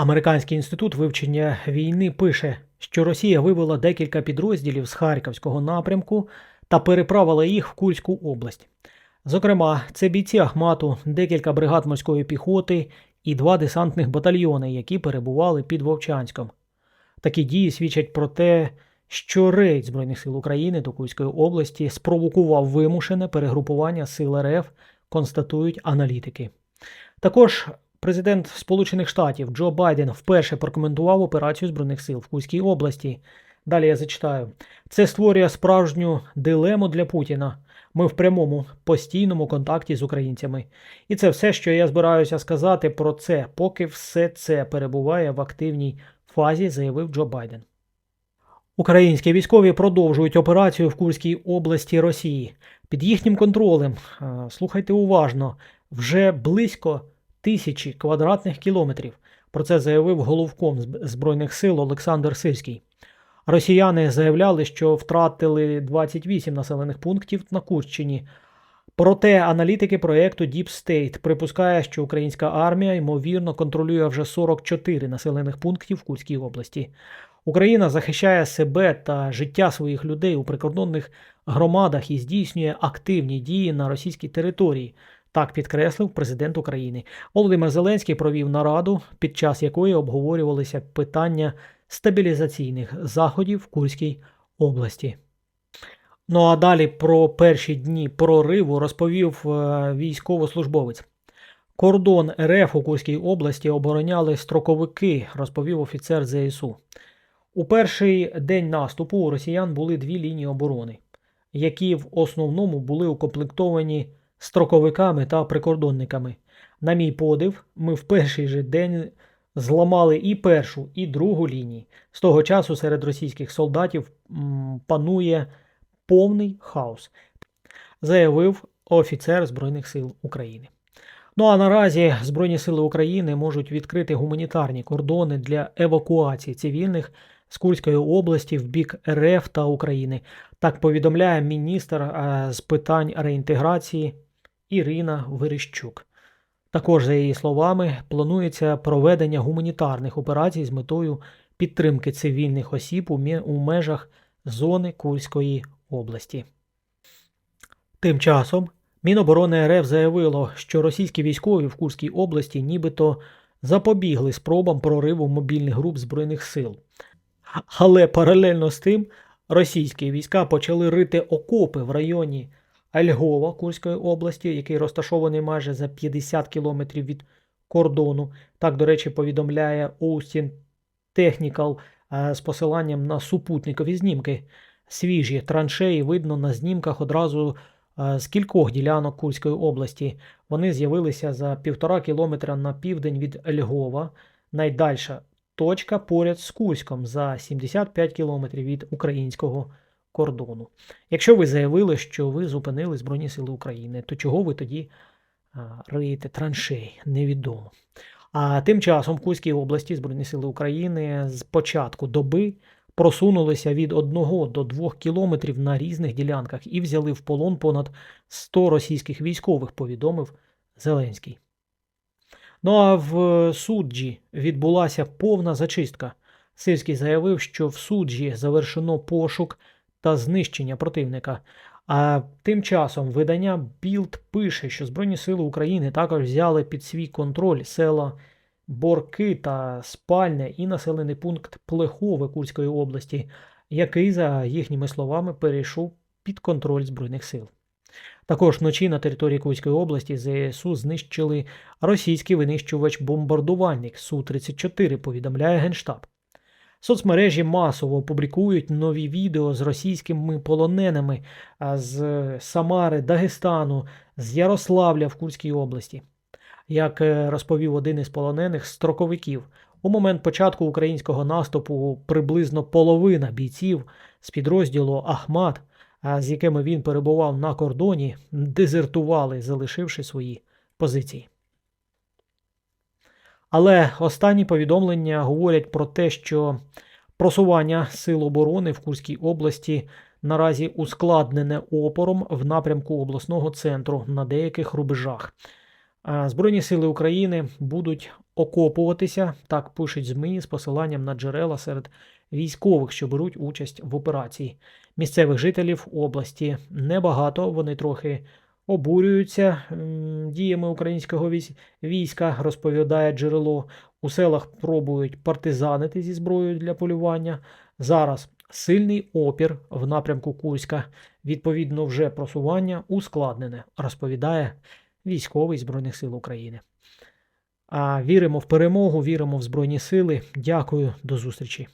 Американський інститут вивчення війни пише, що Росія вивела декілька підрозділів з Харківського напрямку та переправила їх в Курську область. Зокрема, це бійці Ахмату, декілька бригад морської піхоти і два десантних батальйони, які перебували під Вовчанськом. Такі дії свідчать про те, що рейд Збройних сил України до Курської області спровокував вимушене перегрупування сил РФ, констатують аналітики. Також президент Сполучених Штатів Джо Байден вперше прокоментував операцію Збройних сил в Курській області. Далі я зачитаю. Це створює справжню дилему для Путіна. Ми в прямому постійному контакті з українцями. І це все, що я збираюся сказати про це, поки все це перебуває в активній фазі, заявив Джо Байден. Українські військові продовжують операцію в Курській області Росії. Під їхнім контролем, слухайте уважно, вже близько тисячі квадратних кілометрів. Про це заявив головком Збройних сил Олександр Сирський. Росіяни заявляли, що втратили 28 населених пунктів на Курщині. Проте аналітики проєкту Deep State припускає, що українська армія ймовірно контролює вже 44 населених пунктів в Курській області. Україна захищає себе та життя своїх людей у прикордонних громадах і здійснює активні дії на російській території. Так підкреслив президент України. Володимир Зеленський провів нараду, під час якої обговорювалися питання стабілізаційних заходів в Курській області. Ну а далі про перші дні прориву розповів е, військовослужбовець. Кордон РФ у Курській області обороняли строковики, розповів офіцер ЗСУ. У перший день наступу у росіян були дві лінії оборони, які в основному були укомплектовані строковиками та прикордонниками. На мій подив, ми в перший же день зламали і першу, і другу лінії. З того часу серед російських солдатів панує повний хаос, заявив офіцер Збройних сил України. Ну а наразі Збройні сили України можуть відкрити гуманітарні кордони для евакуації цивільних з Курської області в бік РФ та України. Так повідомляє міністр з питань реінтеграції Ірина Верещук. Також, за її словами, планується проведення гуманітарних операцій з метою підтримки цивільних осіб у межах зони Курської області. Тим часом Міноборони РФ заявило, що російські військові в Курській області нібито запобігли спробам прориву мобільних груп Збройних сил. Але паралельно з тим російські війська почали рити окопи в районі Альгова Курської області, який розташований майже за 50 кілометрів від кордону. Так, до речі, повідомляє Austin Technical е, з посиланням на супутникові знімки. Свіжі траншеї видно на знімках одразу е, з кількох ділянок Курської області. Вони з'явилися за півтора кілометра на південь від Львова. Найдальша точка поряд з Курськом за 75 кілометрів від українського кордону. Якщо ви заявили, що ви зупинили Збройні Сили України, то чого ви тоді риєте траншеї? Невідомо. А тим часом в Курській області Збройні Сили України з початку доби просунулися від 1 до 2 кілометрів на різних ділянках і взяли в полон понад 100 російських військових, повідомив Зеленський. Ну а в суджі відбулася повна зачистка. Сирський заявив, що в суджі завершено пошук та знищення противника. А тим часом видання Білд пише, що Збройні сили України також взяли під свій контроль села Борки та Спальне і населений пункт Плехове Курської області, який, за їхніми словами, перейшов під контроль Збройних сил. Також вночі на території Курської області ЗСУ знищили російський винищувач-бомбардувальник Су-34, повідомляє Генштаб. Соцмережі масово публікують нові відео з російськими полоненими з Самари, Дагестану, з Ярославля в Курській області. Як е, розповів один із полонених строковиків, у момент початку українського наступу приблизно половина бійців з підрозділу Ахмат, з якими він перебував на кордоні, дезертували, залишивши свої позиції. Але останні повідомлення говорять про те, що просування сил оборони в Курській області наразі ускладнене опором в напрямку обласного центру на деяких рубежах. Збройні сили України будуть окопуватися, так пишуть ЗМІ з посиланням на джерела серед військових, що беруть участь в операції. Місцевих жителів області небагато, вони трохи обурюються діями українського війська, розповідає джерело. У селах пробують партизанити зі зброєю для полювання. Зараз сильний опір в напрямку Курська. Відповідно, вже просування ускладнене, розповідає військовий Збройних сил України. А віримо в перемогу, віримо в Збройні сили. Дякую, до зустрічі.